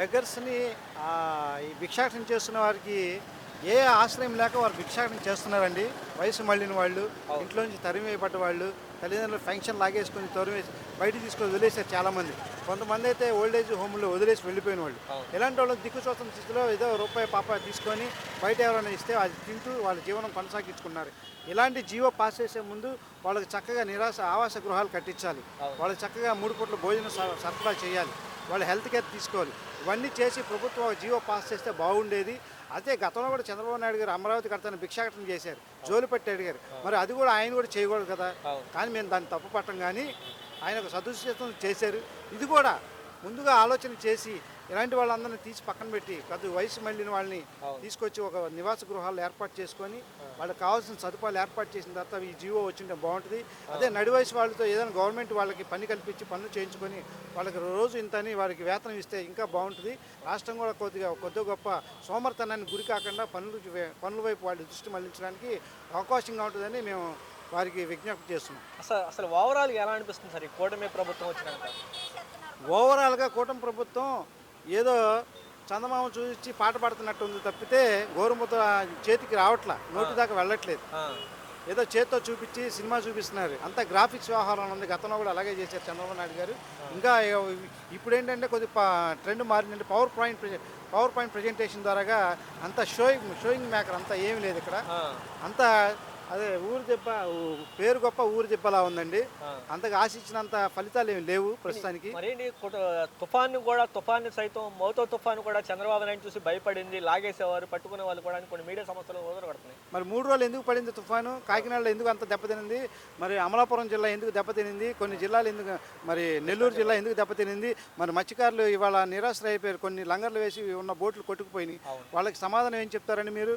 బెగ్గర్స్ని ఈ భిక్షాటన చేస్తున్న వారికి ఏ ఆశ్రయం లేక వారు భిక్షాటన చేస్తున్నారండి. వయసు మళ్ళిన వాళ్ళు ఇంట్లో నుంచి తరిమేయబడ్డ వాళ్ళు తల్లిదండ్రులు ఫంక్షన్ లాగేసుకొని తరిమేసి బయట తీసుకొని వదిలేశారు చాలామంది. కొంతమంది అయితే ఓల్డ్ ఏజ్ హోమ్లో వదిలేసి వెళ్ళిపోయిన వాళ్ళు. ఇలాంటి వాళ్ళు దిక్కుచోతున్న స్థితిలో ఏదో రూపాయి పాప తీసుకొని బయట ఎవరైనా ఇస్తే అది తింటూ వాళ్ళ జీవనం కొనసాగించుకున్నారు. ఇలాంటి జీవో పాస్ చేసే ముందు వాళ్ళకి చక్కగా నిరాశ ఆవాస గృహాలు కట్టించాలి. వాళ్ళకి చక్కగా మూడు పూట్ల భోజనం సరఫరా చేయాలి. వాళ్ళ హెల్త్ కేర్ తీసుకోవాలి. ఇవన్నీ చేసి ప్రభుత్వం ఒక జీవో పాస్ చేస్తే బాగుండేది. అదే గతంలో కూడా చంద్రబాబు నాయుడు గారు అమరావతి కడతాను భిక్షాటన చేశారు. జోలు పెట్టి అడిగారు మరి అది కూడా ఆయన కూడా చేయకూడదు కదా. కానీ మేము దాన్ని తప్పు పట్టం కానీ ఆయన ఒక సదుచితం చేశారు. ఇది కూడా ముందుగా ఆలోచన చేసి ఇలాంటి వాళ్ళందరినీ తీసి పక్కన పెట్టి కొద్ది వయసు మళ్ళిన వాళ్ళని తీసుకొచ్చి ఒక నివాస గృహాలు ఏర్పాటు చేసుకొని వాళ్ళకి కావాల్సిన సదుపాయాలు ఏర్పాటు చేసిన తర్వాత ఈ జీవో వచ్చింటే బాగుంటుంది. అదే నడి వయసు వాళ్ళతో ఏదైనా గవర్నమెంట్ వాళ్ళకి పని కల్పించి పనులు చేయించుకొని వాళ్ళకి రోజు ఇంత అని వారికి వేతనం ఇస్తే ఇంకా బాగుంటుంది. రాష్ట్రం కూడా కొద్దిగా కొద్ది గొప్ప సోమర్తనాన్ని గురి కాకుండా పనులు పనుల వైపు వాళ్ళు దృష్టి మళ్ళించడానికి అవకాశంగా ఉంటుందని మేము వారికి విజ్ఞప్తి చేస్తున్నాం. అసలు అసలు ఓవరాల్గా ఎలా అనిపిస్తుంది సార్ ఈ కూటమి ప్రభుత్వం వచ్చినాక? ఓవరాల్గా కూటమి ప్రభుత్వం ఏదో చందమామ చూసి పాట పాడుతున్నట్టు ఉంది తప్పితే గోరుముద్ద చేతికి రావట్లా నోటి దాకా వెళ్ళట్లేదు. ఏదో చేత్తో చూపించి సినిమా చూపిస్తున్నారు. అంతా గ్రాఫిక్స్ వ్యవహారం ఉంది. గతంలో కూడా అలాగే చేశారు చంద్రబాబు నాయుడు గారు. ఇంకా ఇప్పుడు ఏంటంటే కొద్ది trend మారిందంటే power point power point presentation ద్వారాగా అంత షోయింగ్ షోయింగ్ మేకర్ అంతా ఏమీ లేదు ఇక్కడ. అంతా అదే ఊరు దెబ్బ ఊ- పేరు గొప్ప ఊరు దెబ్బలా ఉందండి. అంతగా ఆశించినంత ఫలితాలు ఏమి లేవు ప్రస్తుతానికి. మరేంటి తుఫాన్ని కూడా తుఫాన్ని సైతం మౌతో తుఫాను కూడా చంద్రబాబు నాయుడు చూసి భయపడింది లాగేసేవారు పట్టుకునే వాళ్ళు కూడా కొన్ని మీడియా సంస్థలు వదలగడుతున్నాయి మరి మూడు రోజులు ఎందుకు పడింది తుఫాను? కాకినాడలో ఎందుకు అంత దెబ్బతినింది? మరి అమలాపురం జిల్లా ఎందుకు దెబ్బతినింది? కొన్ని జిల్లాలు ఎందుకు మరి నెల్లూరు జిల్లా ఎందుకు దెబ్బతినింది? మరి మత్స్యకారులు ఇవాళ నిరాశ్రయ అయిపోయారు కొన్ని లంగర్లు వేసి ఉన్న బోట్లు కొట్టుకుపోయినాయి. వాళ్ళకి సమాధానం ఏం చెప్తారండి మీరు?